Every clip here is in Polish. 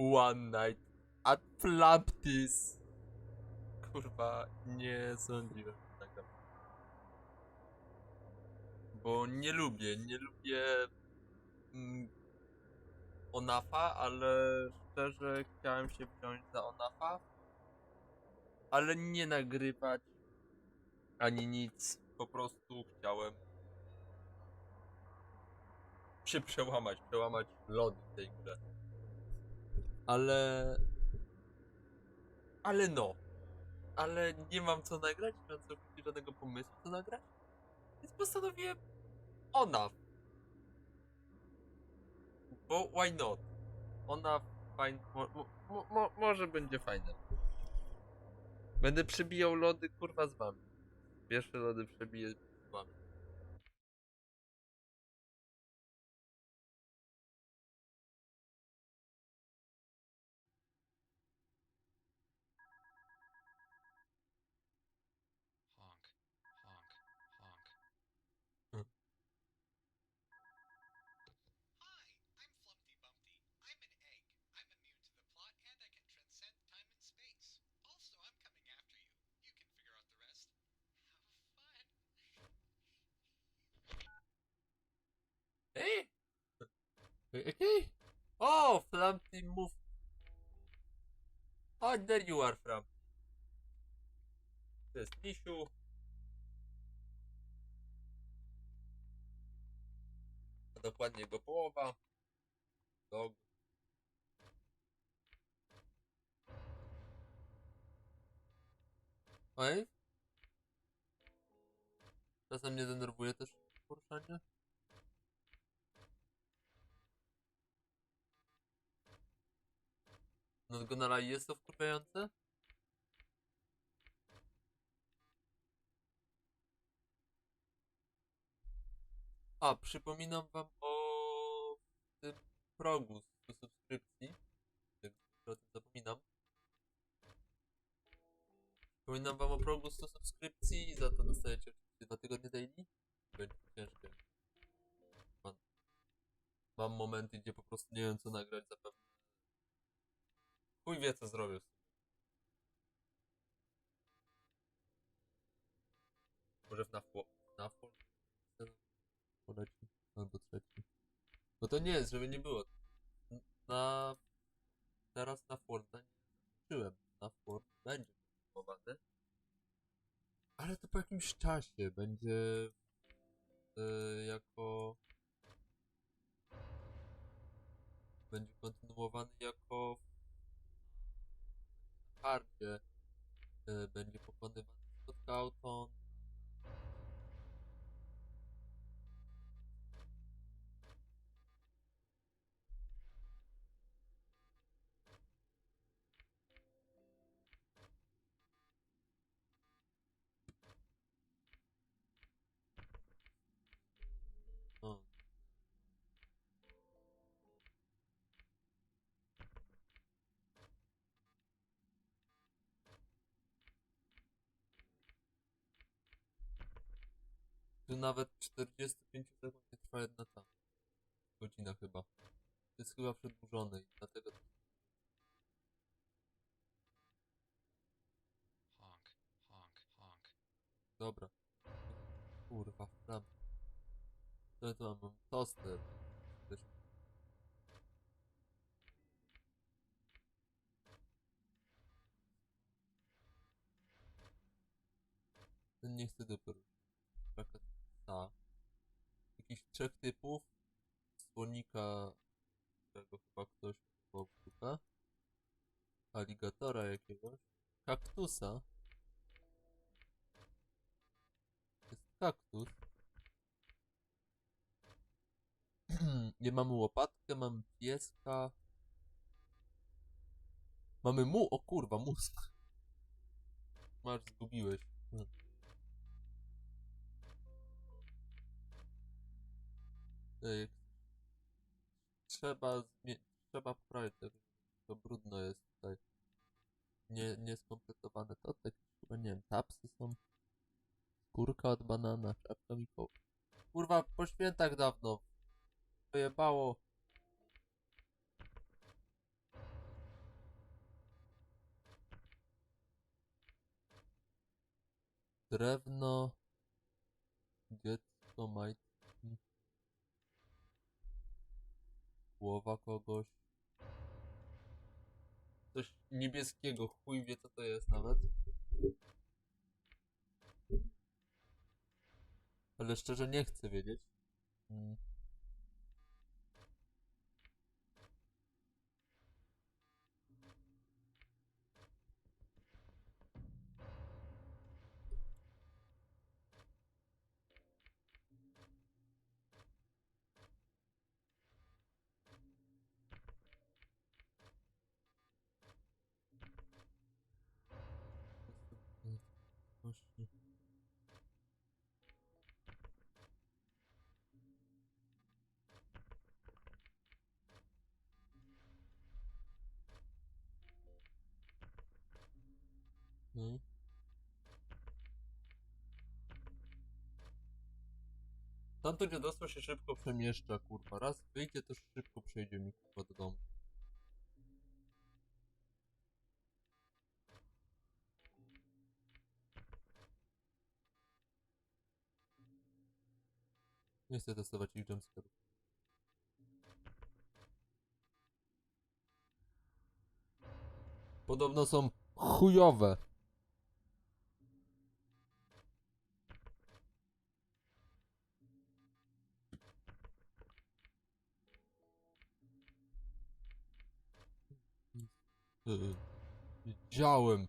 One night at Flamptis. Kurwa, nie sądziłem, tak. Bo nie lubię, nie lubię mm, Onafa, ale szczerze chciałem się wziąć za Onafa. Ale nie nagrywać ani nic. Po prostu chciałem się przełamać, przełamać lody tej grze. Ale. Ale no. Ale nie mam co nagrać, nie mam całkowicie żadnego pomysłu co nagrać. Więc postanowiłem ona. Bo why not? Ona fajn, mo, mo, mo, mo, może będzie fajne. Będę przebijał lody kurwa z wami. Pierwsze lody przebiję z wami. Ej! Ej, Oh, Flumpty move. Oh, there you are, Fram. To jest Misiu. A dokładnie jego połowa. Dog. Ej? Czasem mnie denerwuje też poruszanie. No Gonala jest to wkurwiające? A, przypominam wam o tym progu do subskrypcji. O tym zapominam. Przypominam wam o progu 100 subskrypcji i za to dostajecie oczywiście 2 tygodnie daily. Będzie ciężkie. Mam momenty, gdzie po prostu nie wiem co nagrać zapewne. Chuj wie co zrobię z tym. Może w NAFO... NAFO? Poleci. Albo trzeci. Bo to nie jest, żeby nie było. Na... Teraz na Forda nie zobaczyłem. Na Ford będzie kontynuowany. Ale to po jakimś czasie będzie e, jako będzie kontynuowany jako w hardzie e, będzie pokonywany Scott Cawthon nawet 45 sekund nie trwa jedna ta godzina chyba. To jest chyba przedłużone i dlatego Honk, honk, honk. dobra. Kurwa, tam. Ja tu mam? Toster. Ten nie chce dupy ruszyć. Ta. Jakichś trzech typów. Słonika, którego chyba ktoś kupował. Aligatora jakiegoś. Kaktusa. Jest kaktus. Nie mamy łopatkę, mamy pieska. Mamy mu, o kurwa, mózg. Masz, zgubiłeś. Hmm. Y, trzeba trzeba poprawić, to, to brudno jest tutaj. Nie, nieskompletowane to, tak chyba nie wiem, tapsy są. Kurka od banana, czapka mi Kurwa, po świętach dawno. Pojebało. Drewno. Dziecko, majtki. Głowa kogoś. Coś niebieskiego, chuj wie co to jest nawet. Ale szczerze nie chcę wiedzieć. Mm. Właśnie. No. Tamto dziadostwo się szybko przemieszcza, kurwa. Raz wyjdzie, to szybko przejdzie mi, kurwa, do domu. Nie chcę testować ich. Podobno są chujowe. Yy, Wiedziałem.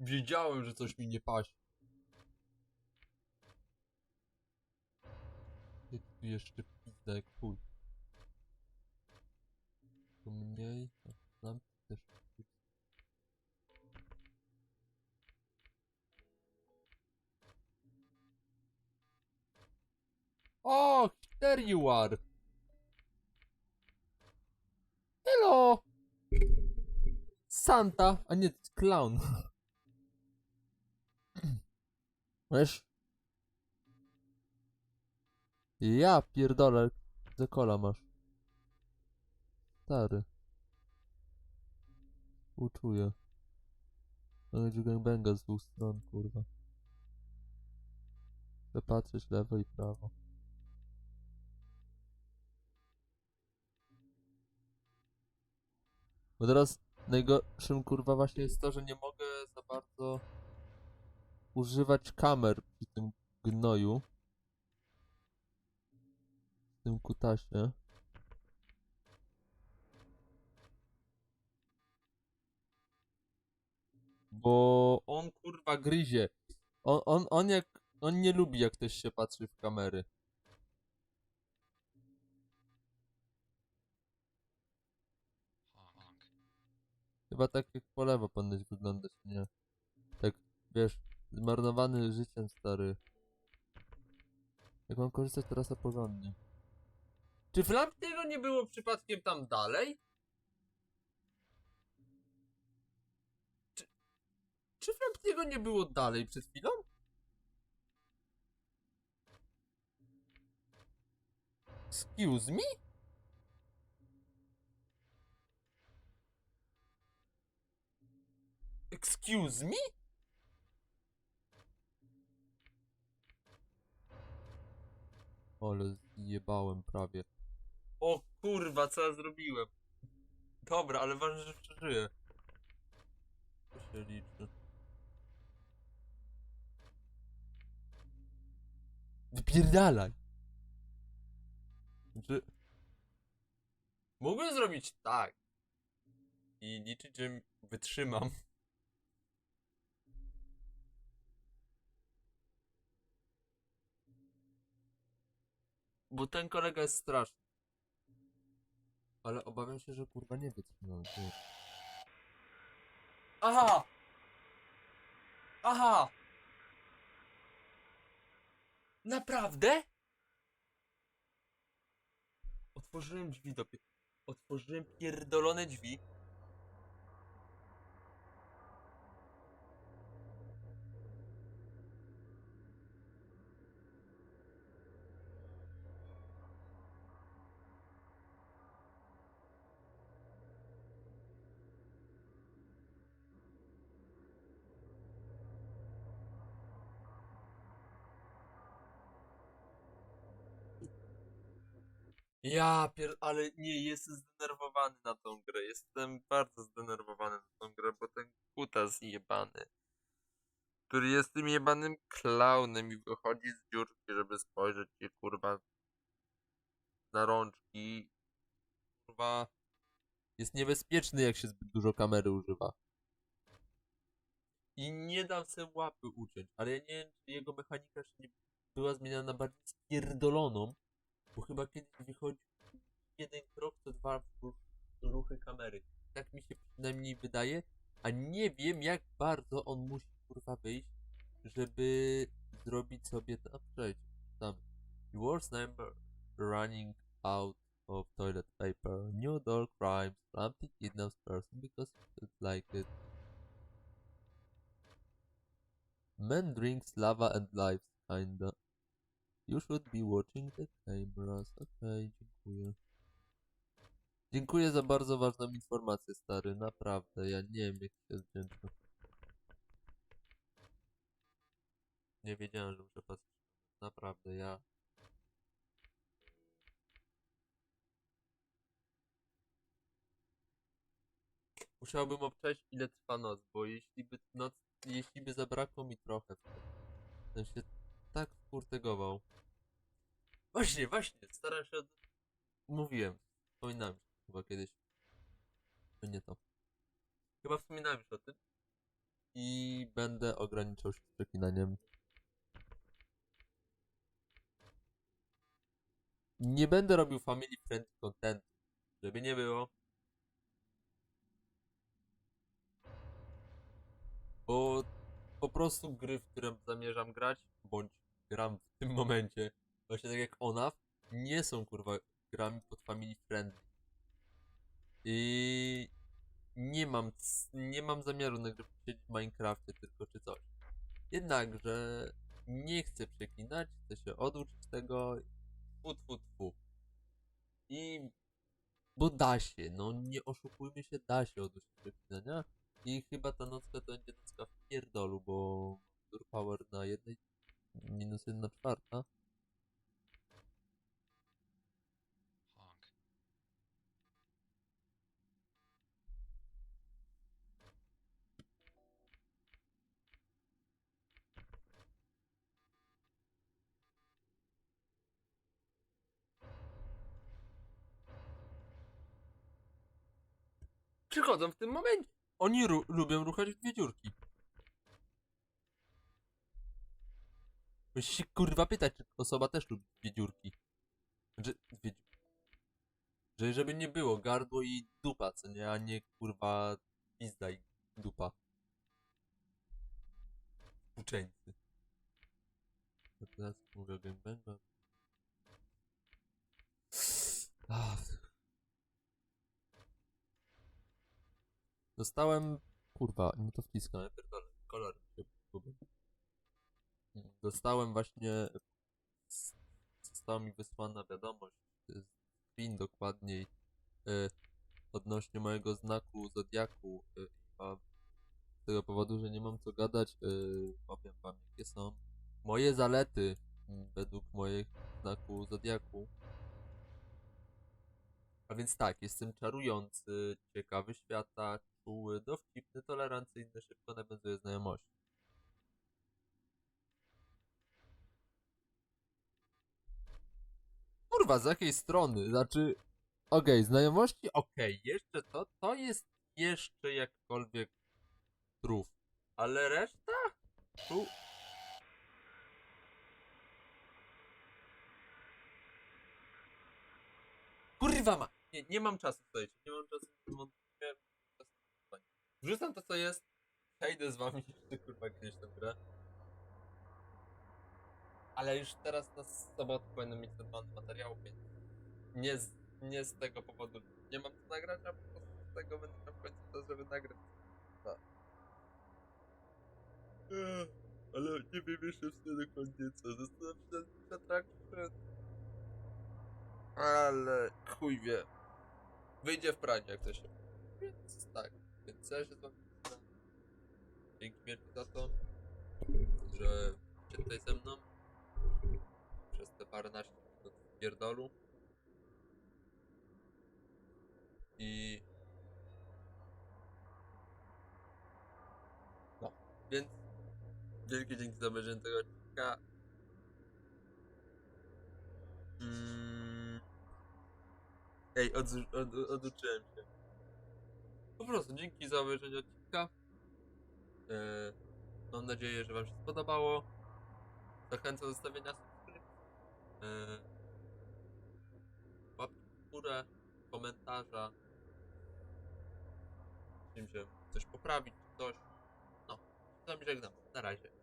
Wiedziałem, że coś mi nie paść. Jak tu jeszcze pizda jak chuj. To mniej, a tam też. Oh, there you are. Hello. Santa, a nie clown. Wiesz? Ja pierdolę, kola masz. Stary. Uczuję. To będzie gangbanga z dwóch stron, kurwa. Chcę patrzeć lewo i prawo. Bo teraz najgorszym kurwa właśnie jest to, że nie mogę za bardzo używać kamer przy tym gnoju. Tym kutasie. Bo on kurwa gryzie. On, on, on jak. On nie lubi jak ktoś się patrzy w kamery. Chyba tak jak po lewo ponoć wyglądać, nie? Tak, wiesz, zmarnowany życiem stary. Jak mam korzystać teraz na porządnie? Czy Flamptiego nie było przypadkiem tam dalej? Czy, czy Flamptiego nie było dalej przed chwilą? Excuse me? Excuse me? Ale zjebałem prawie. O kurwa, co ja zrobiłem? Dobra, ale ważne, że przeżyję. To się liczy. Wypierdalaj! Znaczy... Mogłem zrobić tak. I liczyć, że wytrzymam. Bo ten kolega jest straszny. Ale obawiam się, że kurwa nie wytrzymam. ty. Aha! Aha! Naprawdę? Otworzyłem drzwi do. Otworzyłem pierdolone drzwi. Ja pier... ale nie, jestem zdenerwowany na tą grę. Jestem bardzo zdenerwowany na tą grę, bo ten kutas jebany, który jest tym jebanym klaunem i wychodzi z dziurki, żeby spojrzeć ci kurwa na rączki. Kurwa jest niebezpieczny, jak się zbyt dużo kamery używa. I nie dam sobie łapy uciąć, ale ja nie wiem, czy jego mechanika jeszcze nie była zmieniona na bardziej spierdoloną, bo chyba kiedyś wychodzi jeden krok, to dwa ru- ruchy kamery. Tak mi się przynajmniej wydaje, a nie wiem jak bardzo on musi kurwa wyjść, żeby zrobić sobie tam przejść. Tam. Worst number running out of toilet paper. New door crimes. Plumpy kidnaps person because he feels like it. Man drinks lava and lives, kinda. You should be watching the cameras. Okej, dziękuję. Dziękuję za bardzo ważną informację, stary. Naprawdę, ja nie wiem, jak się wdzięczę. Nie wiedziałem, że muszę patrzeć. Naprawdę, ja. Musiałbym obczaić, ile trwa noc, bo jeśli by noc, jeśli by zabrakło mi trochę, to się tak wkurtegował. Właśnie, właśnie, staram się od... Mówiłem, wspominałem chyba kiedyś. To nie to. Chyba wspominałem już o tym. I będę ograniczał się przeklinaniem. Nie będę robił family friendly content, żeby nie było. Bo po prostu gry, w które zamierzam grać, bądź gram w tym momencie, właśnie tak jak ONAF, nie są kurwa grami pod family friendly. I nie mam, nie mam zamiaru nagrywać w Minecrafcie tylko czy coś. Jednakże nie chcę przeklinać, chcę się oduczyć tego. Tfu, tfu, tfu. I bo da się, no nie oszukujmy się, da się oduczyć przeklinania. I chyba ta nocka to będzie nocka w pierdolu, bo Dur Power na jednej minus jedna czwarta. Honk. Przychodzą w tym momencie. Oni ru- lubią ruchać w dwie dziurki. Musisz się kurwa pytać, czy osoba też lubi dwie dziurki. Dwie dziurki. Że żeby nie było gardło i dupa, co nie, a nie kurwa pizda i dupa. Uczeńcy. To teraz mówię o gangbangach. Ach. Dostałem, kurwa, no to wciskam, ja pierdolę, kolor się. Dostałem właśnie, została mi wysłana wiadomość, z PIN dokładniej, e, odnośnie mojego znaku Zodiaku. E, a z tego powodu, że nie mam co gadać, e, powiem wam jakie są moje zalety m, według moich znaku Zodiaku. A więc tak, jestem czarujący, ciekawy świata, czuły, dowcipny, tolerancyjny, szybko nawiązuję znajomości. Kurwa, z jakiej strony? Znaczy, okej, znajomości, okej, jeszcze to, to jest jeszcze jakkolwiek truf. Ale reszta? Tu... Kurwa ma! Nie, nie mam czasu, słuchajcie, nie mam czasu. Wrzucam to, co jest, przejdę z wami jeszcze, kurwa, kiedyś tę grę. Ale już teraz na sobotę będę mieć normalny materiał, więc nie z, nie z tego powodu nie mam co nagrać, a po prostu z tego będę miał w końcu to, żeby nagrać. Ech, Ale nie wiem jeszcze w sumie dokładnie co. Zastanawiam się nad Attraction. Ale chuj wie. Wyjdzie w pranie jak to się. Więc tak. Wami żegnam. Dzięki wielkie za to, że się tutaj ze mną. Przez te paręnaście minut pierdolu. I... No, więc wielkie dzięki za obejrzenie tego odcinka. Mm. Ej, oduczyłem się. Po prostu dzięki za obejrzenie odcinka. E, mam nadzieję, że Wam się spodobało. Zachęcam do zostawienia subskrypcji. E, łapki w górę, komentarza. Mi się coś poprawić, coś. No, z wami żegnam. Na razie.